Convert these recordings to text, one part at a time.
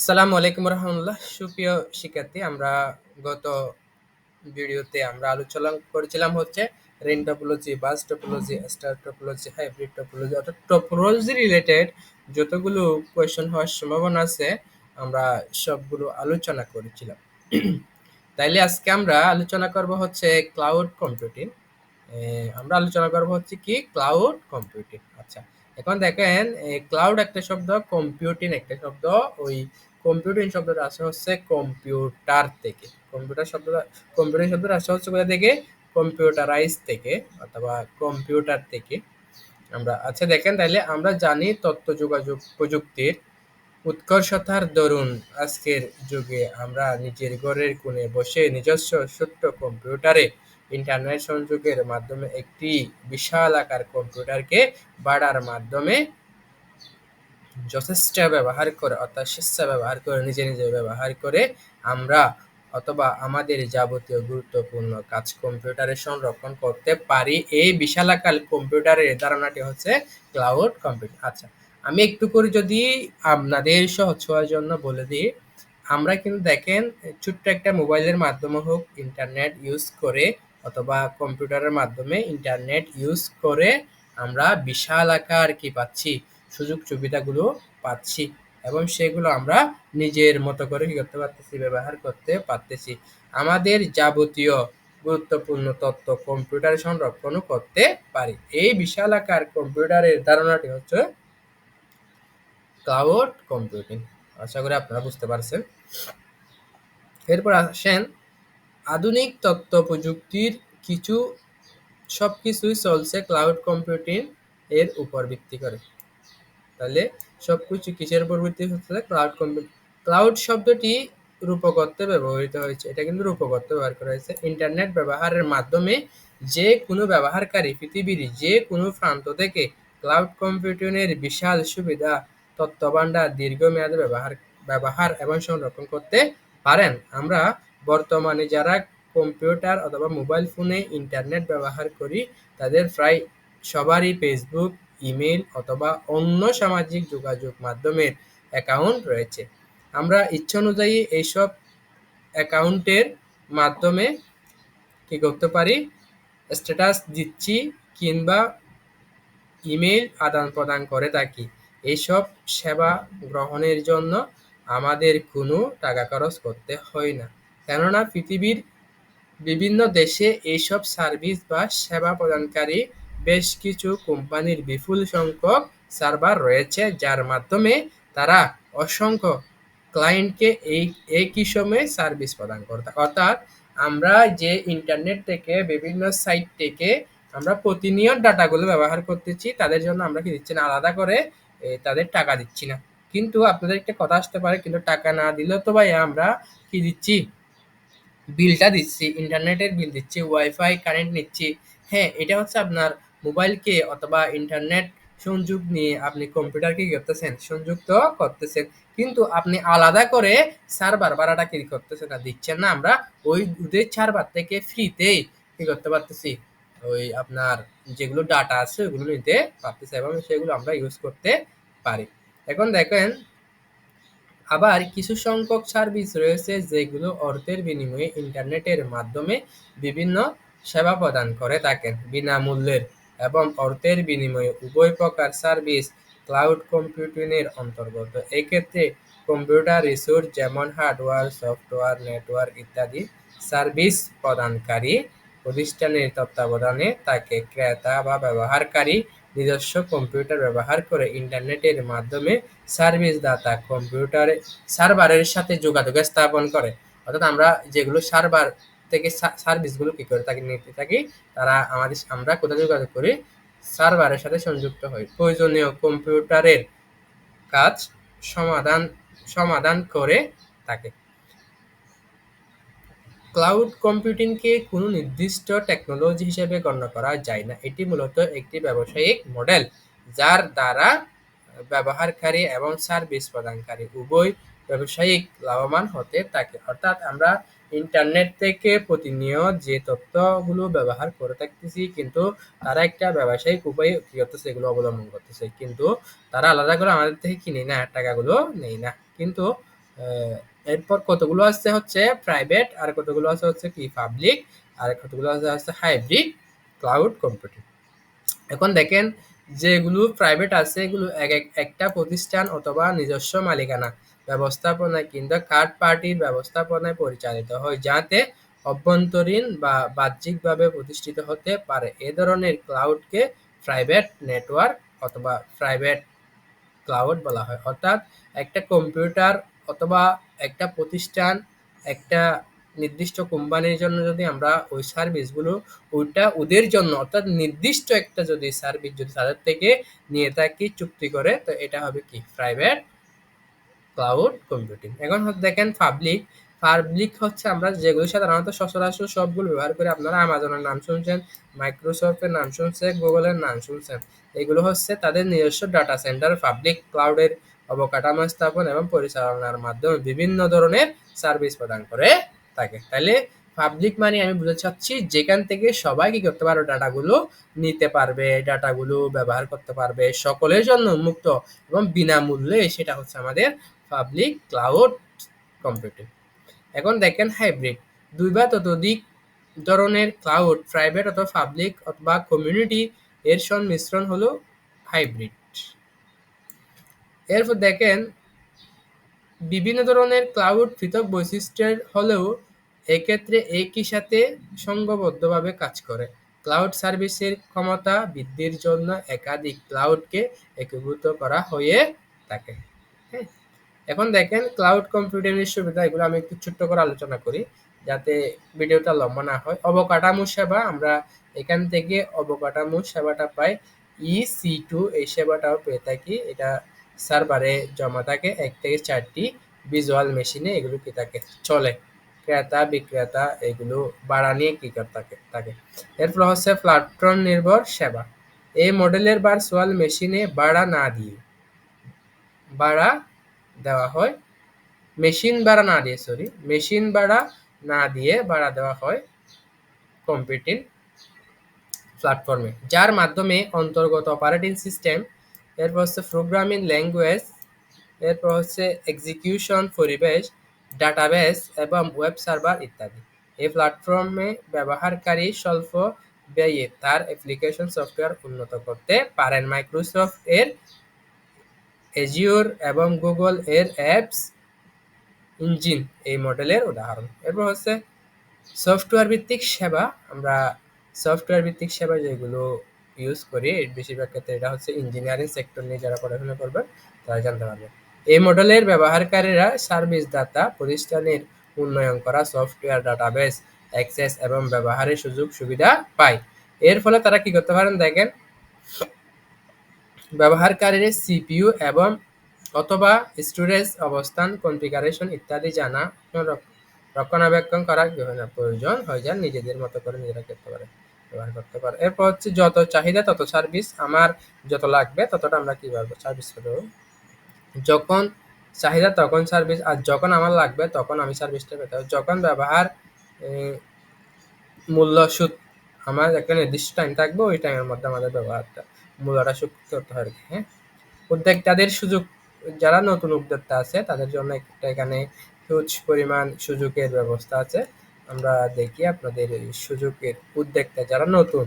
আসসালামু আলাইকুম রহমতুল্লাহ। সুপ্রিয় শিক্ষার্থী, আমরা গত ভিডিওতে আমরা আলোচনা করেছিলাম হচ্ছে ring topology, bus topology, star topology, hybrid topology, অর্থাৎ টপোলজি রিলেটেড যতগুলো কোয়েশন হওয়ার সম্ভাবনা আছে, আমরা সবগুলো আলোচনা করেছিলাম। তাইলে আজকে আমরা আলোচনা করব হচ্ছে ক্লাউড কম্পিউটিং আমরা আলোচনা করব হচ্ছে কি? ক্লাউড কম্পিউটিং আচ্ছা এখন দেখেন ক্লাউড একটা শব্দ কম্পিউটিং একটা শব্দ, ওই কম্পিউটিং শব্দটা আসে হচ্ছে কম্পিউটার থেকে। কম্পিউটার শব্দটা কম্পিউটার শব্দটা আসে হচ্ছে কোথা থেকে? কম্পিউটারাইজ থেকে, অথবা কম্পিউটার থেকে। আমরা আচ্ছা দেখেন তাহলে আমরা জানি তথ্য যোগাযোগ প্রযুক্তির উৎকর্ষতার দরুন আজকের যুগে আমরা নিজের ঘরের কোণে বসে নিজস্ব ছোট্ট কম্পিউটারে ইন্টারনেট সংযোগের মাধ্যমে একটি বিশাল আকার কম্পিউটারকে বাড়ার মাধ্যমে যথেষ্ট ব্যবহার করে, অর্থাৎ স্বেচ্ছা ব্যবহার করে, নিজে নিজে ব্যবহার করে আমরা অথবা আমাদের যাবতীয় গুরুত্বপূর্ণ কাজ কম্পিউটারে সংরক্ষণ করতে পারি। এই বিশালাকার কম্পিউটারের ধারণাটি হচ্ছে ক্লাউড কম্পিউটার। আচ্ছা আমি একটু করে যদি আপনাদের সহজ হওয়ার জন্য বলে দিই, আমরা কিন্তু দেখেন ছোট্ট একটা মোবাইলের মাধ্যমে হোক, ইন্টারনেট ইউজ করে অথবা কম্পিউটারের মাধ্যমে ইন্টারনেট ইউজ করে আমরা বিশাল আকার কি পাচ্ছি? সুযোগ সুবিধাগুলো পাচ্ছি এবং সেগুলো আমরা নিজের মতো করে কি করতে পারতেছি, ব্যবহার করতে পারতেছি। আমাদের যাবতীয় গুরুত্বপূর্ণ তথ্য কম্পিউটারে সংরক্ষণও করতে পারি। এই বিশাল আকার কম্পিউটারের ধারণাটি হচ্ছে ক্লাউড কম্পিউটিং। আশা করি আপনারা বুঝতে পারছেন। এরপর আসেন আধুনিক তথ্য প্রযুক্তির কিছু সব কিছুই চলছে ক্লাউড কম্পিউটিং এর উপর ভিত্তি করে। তাহলে সবকিছু কিসের উপর ভিত্তি হচ্ছে? ক্লাউড কম্পিউটিং ক্লাউড শব্দটি রূপকত্বে ব্যবহৃত হয়েছে। এটা কিন্তু রূপকত্বে ব্যবহার করা হয়েছে। ইন্টারনেট ব্যবহারের মাধ্যমে যে কোনো ব্যবহারকারী পৃথিবীর যে কোনো প্রান্ত থেকে ক্লাউড কম্পিউটিংয়ের বিশাল সুবিধা তথ্য ভাণ্ডার দীর্ঘমেয়াদে ব্যবহার ব্যবহার এবং সংরক্ষণ করতে পারেন। আমরা বর্তমানে যারা কম্পিউটার অথবা মোবাইল ফোনে ইন্টারনেট ব্যবহার করি, তাদের প্রায় সবারই ফেসবুক ইমেল অথবা অন্য সামাজিক যোগাযোগ মাধ্যমের অ্যাকাউন্ট রয়েছে। আমরা ইচ্ছা অনুযায়ী এইসব অ্যাকাউন্টের মাধ্যমে কি করতে পারি? স্ট্যাটাস দিচ্ছি কিংবা ইমেল আদান প্রদান করে থাকি। এইসব সেবা গ্রহণের জন্য আমাদের কোনো টাকা খরচ করতে হয় না। কেননা পৃথিবীর বিভিন্ন দেশে এইসব সার্ভিস বা সেবা প্রদানকারী বেশ কিছু কোম্পানির বিপুল সংখ্যক সার্ভার রয়েছে, যার মাধ্যমে তারা অসংখ্য ক্লায়েন্টকে এই একই সময়ে সার্ভিস প্রদান করে অর্থাৎ আমরা যে ইন্টারনেট থেকে, বিভিন্ন সাইট থেকে আমরা প্রতিনিয়ত ডাটাগুলো ব্যবহার করতেছি, তাদের জন্য আমরা কি দিচ্ছি না, আলাদা করে তাদের টাকা দিচ্ছি না। কিন্তু আপনাদের একটা কথা আসতে পারে, কিন্তু টাকা না দিলেও তো ভাই আমরা কি দিচ্ছি? বিলটা দিচ্ছি, ইন্টারনেটের বিল দিচ্ছি ওয়াইফাই কারেন্ট নিচ্ছি। হ্যাঁ এটা হচ্ছে আপনার মোবাইলকে অথবা ইন্টারনেট সংযোগ নিয়ে আপনি কম্পিউটারকে কি করতেছেন, সংযুক্ত করতেছেন, কিন্তু আপনি আলাদা করে সার্ভার ভাড়াটা কি করতেছেন না দিচ্ছেন না আমরা ওই ওদের সার্ভার থেকে ফ্রিতেই কি করতে পারতেছি? ওই আপনার যেগুলো ডাটা আছে ওগুলো নিতে পারতেছে এবং সেগুলো আমরা ইউজ করতে পারি। এখন দেখেন, আবার কিছু সংখ্যক সার্ভিস রয়েছে যেগুলো অর্থের বিনিময়ে ইন্টারনেটের মাধ্যমে বিভিন্ন সেবা প্রদান করে থাকেন, বিনামূল্যের। এবং অর্থের বিনিময়ে উভয় প্রকার সার্ভিস ক্লাউড কম্পিউটিংয়ের অন্তর্গত। এক্ষেত্রে কম্পিউটার রিসোর্স যেমন হার্ডওয়্যার, সফটওয়্যার, নেটওয়ার্ক ইত্যাদি সার্ভিস প্রদানকারী প্রতিষ্ঠানের তত্ত্বাবধানে তাকে ক্রেতা বা ব্যবহারকারী নিজস্ব কম্পিউটার ব্যবহার করে ইন্টারনেটের মাধ্যমে সার্ভিস দাতা কম্পিউটারে, সার্ভারের সাথে যোগাযোগ স্থাপন করে। অর্থাৎ আমরা যেগুলো সার্ভার থেকে সার্ভিসগুলো কি করে থাকি নিতে থাকি, তারা আমাদের আমরা কোথায় যোগাযোগ করি সার্ভারের সাথে সংযুক্ত হই। প্রয়োজনীয় কম্পিউটারের কাজ সমাধান সমাধান করে থাকে ক্লাউড কম্পিউটিংকে কোনো নির্দিষ্ট টেকনোলজি হিসেবে গণ্য করা যায় না। এটি মূলত একটি ব্যবসায়িক মডেল যার দ্বারা ব্যবহারকারী এবং সার্ভিস প্রদানকারী উভয় ব্যবসায়িক লাভবান হতে থাকে। অর্থাৎ আমরা ইন্টারনেট থেকে প্রতিনিয়ত যে তথ্যগুলো ব্যবহার করে থাকতেছি, কিন্তু তারা একটা ব্যবসায়িক উপায় কি করতেছে এগুলো অবলম্বন করতেছে। কিন্তু তারা আলাদা করে আমাদের থেকে কিনে না টাকাগুলো নেই না। কিন্তু এরপর কতগুলো আছে হচ্ছে প্রাইভেট আর কতগুলো আছে হচ্ছে কি পাবলিক আর কতগুলো আছে হচ্ছে হাইব্রিড ক্লাউড কম্পিউটিং এখন দেখেন, যেগুলো প্রাইভেট আছে, এগুলো এক, একটা প্রতিষ্ঠান অথবা নিজস্ব মালিকানা। ব্যবস্থাপনায় কিংবা কার্ড পার্টির ব্যবস্থাপনায় পরিচালিত হয়, যাতে অভ্যন্তরীণ বা বাহ্যিকভাবে প্রতিষ্ঠিত হতে পারে। এ ধরনের ক্লাউডকে প্রাইভেট নেটওয়ার্ক অথবা প্রাইভেট ক্লাউড বলা হয়। অর্থাৎ একটা কম্পিউটার অথবা একটা প্রতিষ্ঠান, একটা নির্দিষ্ট কোম্পানির জন্য যদি আমরা ওই সার্ভিসগুলো ওইটা ওদের জন্য, অর্থাৎ নির্দিষ্ট একটা যদি সার্ভিস যদি তাদের থেকে নিয়ে থাকি চুক্তি করে, তো এটা হবে কি? প্রাইভেট ক্লাউড কম্পিউটিং এখন দেখেন পাবলিক পাবলিক হচ্ছে আমরা যেগুলো সাধারণত সচরাচর সবগুলো ব্যবহার করে আপনারা আমাজনের নাম শুনছেন, মাইক্রোসফটের নাম শুনছেন, গুগলের নাম শুনছেন। এগুলো হচ্ছে তাদের নিজস্ব ডাটা সেন্টার পাবলিক ক্লাউডের অবকাঠামো স্থাপন এবং পরিচালনার মাধ্যমে বিভিন্ন ধরনের সার্ভিস প্রদান করে থাকে। তাহলে পাবলিক মানে আমি বুঝতে চাচ্ছি যেখান থেকে সবাই কি করতে পারবে ডাটাগুলো নিতে পারবে ডাটাগুলো ব্যবহার করতে পারবে, সকলের জন্য মুক্ত এবং বিনামূল্যে, সেটা হচ্ছে আমাদের পাবলিক ক্লাউড কম্পিউটিং এখন দেখেন হাইব্রিড দুই বা ততোধিক ধরনের ক্লাউড প্রাইভেট অথবা পাবলিক অথবা কমিউনিটি এর সংমিশ্রণ হলো হাইব্রিড এরপর দেখেন, বিভিন্ন ধরনের ক্লাউড পৃথক বৈশিষ্ট্যের হলেও এক্ষেত্রে একই সাথে সংঘবদ্ধভাবে কাজ করে। ক্লাউড সার্ভিসের ক্ষমতা বৃদ্ধির জন্য একাধিক ক্লাউডকে একীভূত করা হয়ে থাকে। হ্যাঁ? এখন দেখেন ক্লাউড কম্পিউটিংয়ের সুবিধা এগুলো আমি একটু ছোট্ট করে আলোচনা করি, যাতে ভিডিওটা লম্বা না হয়। অবকাঠামো সেবা, আমরা এখান থেকে অবকাঠামো সেবাটা পাই। ই সি টু এই সেবাটাও পেয়ে থাকি। এটা সার্ভারে জমা থাকে, এক থেকে চারটি ভিজুয়াল মেশিনে এগুলো কি থাকে? চলে। ক্রেতা, বিক্রেতা এগুলো ভাড়া নিয়ে কি থাকে থাকে। এরপর হচ্ছে প্ল্যাটফর্ম নির্ভর সেবা। এই মডেলের ভার্চুয়াল মেশিনে ভাড়া না দিয়ে, ভাড়া দেওয়া হয়। মেশিন ভাড়া না দিয়ে সরি মেশিন ভাড়া না দিয়ে ভাড়া দেওয়া হয় কম্পিউটিং প্ল্যাটফর্মে যার মাধ্যমে অন্তর্গত অপারেটিং সিস্টেম এরপর হচ্ছে প্রোগ্রামিং ল্যাঙ্গুয়েজ এরপর হচ্ছে এক্সিকিউশন পরিবেশ ডাটাবেস এবং ওয়েব সার্ভার ইত্যাদি। এই প্ল্যাটফর্মে ব্যবহারকারী স্বল্প ব্যয়ে তার অ্যাপ্লিকেশন সফটওয়্যার উন্নত করতে পারেন। মাইক্রোসফট এর এজিওর এবং গুগল এর অ্যাপস ইঞ্জিন এই মডেলের উদাহরণ। এরপর হচ্ছে সফটওয়্যার ভিত্তিক সেবা। আমরা সফটওয়্যার ভিত্তিক সেবা যেগুলো ইউজ করি, বেশিরভাগ ক্ষেত্রে এটা হচ্ছে ইঞ্জিনিয়ারিং সেক্টর নিয়ে যারা পড়াশোনা করবেন, তারা জানতে পারবে। এই মডেলের ব্যবহারকারীরা সার্ভিস দাতা প্রতিষ্ঠানের উন্নয়ন করা সফটওয়্যার ডাটাবেস অ্যাক্সেস এবং ব্যবহারের সুযোগ সুবিধা পায়। এর ফলে তারা কি করতে পারেন দেখেন ব্যবহারকারীর সিপিইউ এবং অথবা স্টোরেজ, অবস্থান, কনফিগারেশন ইত্যাদি জানা রক্ষণাবেক্ষণ করার প্রয়োজন হয়ে যান নিজেদের মতো করে নিজেরা করতে পারে, ব্যবহার করতে পারে। এরপর হচ্ছে যত চাহিদা, তত সার্ভিস আমার যত লাগবে ততটা আমরা কি পারব সার্ভিস করব। যখন চাহিদা, তখন সার্ভিস আর যখন আমার লাগবে তখন আমি সার্ভিসটা পেতে হবে। যখন ব্যবহার মূল্য সুদ, আমার একটা নির্দিষ্ট টাইম থাকবে, ওই টাইমের মধ্যে আমাদের ব্যবহারটা মূল্যটা সুদ করতে হয়? হ্যাঁ উদ্যোক্তাদের সুযোগ, যারা নতুন উদ্যোক্তা আছে, তাদের জন্য একটা এখানে হিউজ পরিমাণ সুযোগের ব্যবস্থা আছে। আমরা দেখি আপনাদের সুযোগের উদ্যোক্তা যারা নতুন,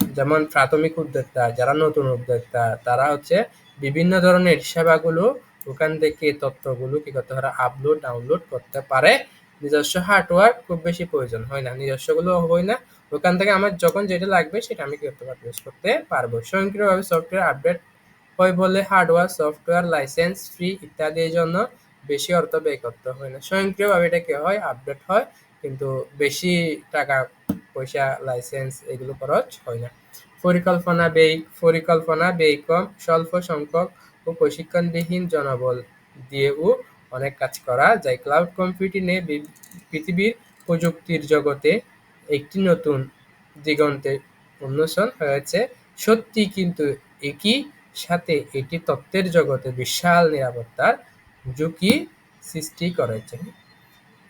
যেমন প্রাথমিক উদ্যোক্তা, যারা নতুন উদ্যোক্তা, তারা হচ্ছে বিভিন্ন ধরনের সেবাগুলো ওখান থেকে তথ্যগুলো কি করতে পারে আপলোড ডাউনলোড করতে পারে। নিজস্ব হার্ডওয়্যার খুব বেশি প্রয়োজন, হয় না? নিজস্বগুলো হয় না। ওখান থেকে আমার যখন যেটা লাগবে সেটা আমি করতে পারব? ইউজ করতে পারব। স্বয়ংক্রিয়ভাবে সফটওয়্যার আপডেট হয় বলে হার্ডওয়্যার সফটওয়্যার লাইসেন্স ফ্রি ইত্যাদির জন্য বেশি অর্থ ব্যয় করতে হয় না। স্বয়ংক্রিয়ভাবে এটা কি হয়? আপডেট হয়, কিন্তু বেশি টাকা, পয়সা লাইসেন্স এগুলো খরচ হয় না। পরিকল্পনা ব্যয় পরিকল্পনা ব্যয় কম স্বল্প সংখ্যক ও প্রশিক্ষণবিহীন জনবল দিয়েও অনেক কাজ করা যায়। ক্লাউড কম্পিউটিংয়ে পৃথিবীর প্রযুক্তির জগতে একটি নতুন দিগন্তের উন্মোচন হয়েছে। সত্যি কিন্তু একই সাথে এটি তত্ত্বের জগতে বিশাল নিরাপত্তার ঝুঁকি সৃষ্টি করেছে।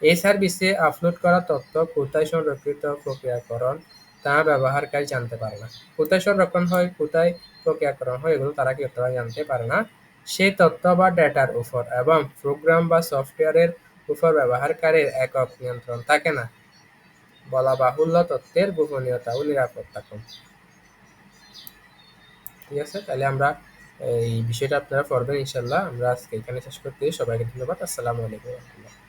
এই সার্ভিসে আপলোড করা তথ্য কোথায় সংরক্ষিত, প্রক্রিয়াকরণ, তা ব্যবহারকারী জানতে পারে না। কোথায় সংরক্ষণ হয়, কোথায় প্রক্রিয়াকরণ হয়, এগুলো তারা কি জানতে পারে না? সেই তথ্য বা ডেটার উপর এবং প্রোগ্রাম বা সফটওয়্যারের উপর ব্যবহারকারীর একক নিয়ন্ত্রণ থাকে না। বলা বাহুল্য তথ্যের গোপনীয়তা ও নিরাপত্তা কম। ঠিক আছে, তাহলে আমরা এই বিষয়টা আপনারা পড়বেন ইনশাল্লাহ আমরা আজকে এখানে শেষ করতে, সবাইকে ধন্যবাদ। আসসালামু আলাইকুম